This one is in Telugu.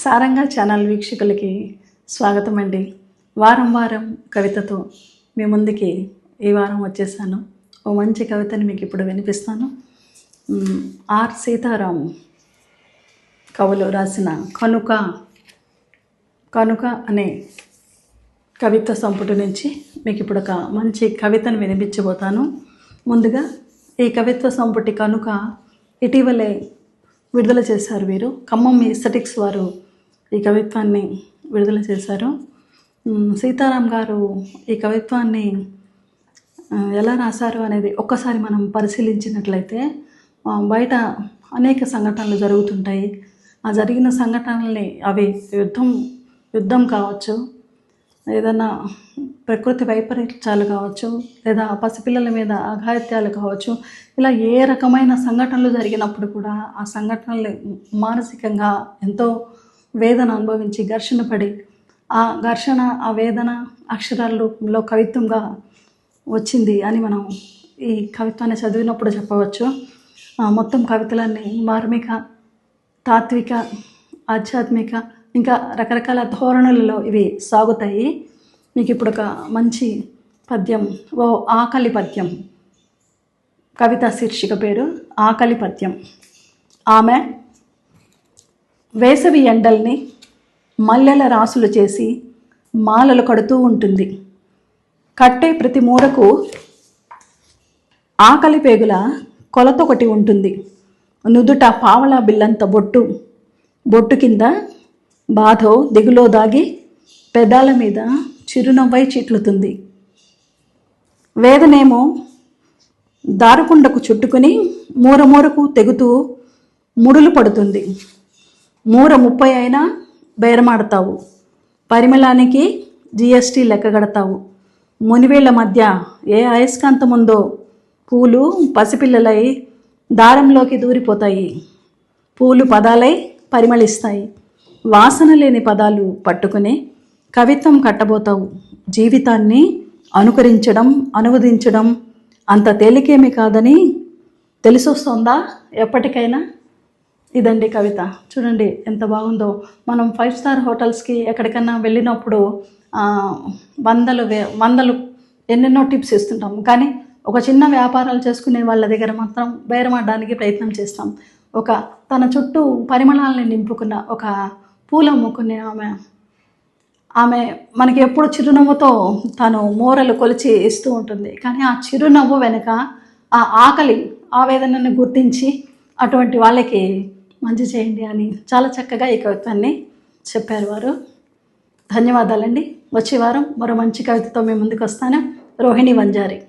సారంగా ఛానల్ వీక్షకులకి స్వాగతం అండి వారం వారం కవితతో మీ ముందుకి ఈ వారం వచ్చేసాను. ఓ మంచి కవితని మీకు ఇప్పుడు వినిపిస్తాను. ఆర్ సీతారాం కవులు రాసిన కనుక కనుక అనే కవిత్వ సంపుటి నుంచి మీకు ఇప్పుడు ఒక మంచి కవితను వినిపించబోతాను. ముందుగా ఈ కవిత్వ సంపుటి కనుక ఇటీవలే విడుదల చేశారు వీరు. ఖమ్మం ఎస్థెటిక్స్ వారు ఈ కవిత్వాన్ని విడుదల చేశారు. సీతారాం గారు ఈ కవిత్వాన్ని ఎలా రాశారు అనేది ఒక్కసారి మనం పరిశీలించినట్లయితే బయట అనేక సంఘటనలు జరుగుతుంటాయి. ఆ జరిగిన సంఘటనల్ని అవి యుద్ధం యుద్ధం కావచ్చు ఏదైనా ప్రకృతి వైపరీత్యాలు కావచ్చు లేదా పసిపిల్లల మీద అఘాయిత్యాలు కావచ్చు ఇలా ఏ రకమైన సంఘటనలు జరిగినప్పుడు కూడా ఆ సంఘటనలు మానసికంగా ఎంతో వేదన అనుభవించి ఘర్షణ పడి ఆ ఘర్షణ ఆ వేదన అక్షరాల రూపంలో కవిత్వంగా వచ్చింది అని మనం ఈ కవిత్వాన్ని చదివినప్పుడు చెప్పవచ్చు. మొత్తం కవితలన్నీ మార్మిక తాత్విక ఆధ్యాత్మిక ఇంకా రకరకాల ధోరణులలో ఇవి సాగుతాయి. మీకు ఇప్పుడు ఒక మంచి పద్యం ఓ ఆకలి పద్యం. కవిత శీర్షిక పేరు ఆకలి పద్యం. ఆమె వేసవి ఎండల్ని మల్లెల రాసులు చేసి మాలలు కడుతూ ఉంటుంది. కట్టే ప్రతి మూరకు ఆకలి పేగుల కొలత ఒకటి ఉంటుంది. నుదుట పావల బిల్లంత బొట్టు. బొట్టు కింద బాధో దిగులో దాగి పెదాల మీద చిరునవ్వై చిట్లుతుంది. వేదనేమో దారుకుండకు చుట్టుకుని మూరమూరకు తెగుతూ ముడులు పడుతుంది. మూర ముప్పై అయినా బేరమాడతావు. పరిమళానికి జిఎస్టీ లెక్కగడతావు. మునివేళ్ళ మధ్య ఏ అయస్కాంతం ఉందో పూలు పసిపిల్లలై దారంలోకి దూరిపోతాయి. పూలు పదాలై పరిమళిస్తాయి. వాసన లేని పదాలు పట్టుకుని కవిత్వం కట్టబోతావు. జీవితాన్ని అనుకరించడం అనువదించడం అంత తేలికేమీ కాదని తెలిసొస్తుందా ఎప్పటికైనా? ఇదండి కవిత. చూడండి ఎంత బాగుందో. మనం ఫైవ్ స్టార్ హోటల్స్కి ఎక్కడికన్నా వెళ్ళినప్పుడు వందలు వే వందలు ఎన్నెన్నో టిప్స్ ఇస్తుంటాం. కానీ ఒక చిన్న వ్యాపారాలు చేసుకునే వాళ్ళ దగ్గర మాత్రం బేరమాడడానికి ప్రయత్నం చేస్తాం. ఒక తన చుట్టూ పరిమళాలని నింపుకున్న ఒక పూల అమ్ముకునే ఆమె ఆమె మనకి ఎప్పుడు చిరునవ్వుతో తను మూరలు కొలిచి ఇస్తూ ఉంటుంది. కానీ ఆ చిరునవ్వు వెనుక ఆ ఆకలి ఆవేదనను గుర్తించి అటువంటి వాళ్ళకి మంచి చేయండి అని చాలా చక్కగా ఈ కవిత్వాన్ని చెప్పారు వారు. ధన్యవాదాలండి. వచ్చే వారం మరో మంచి కవితతో మేము ముందుకు వస్తాను. రోహిణి వంజారి.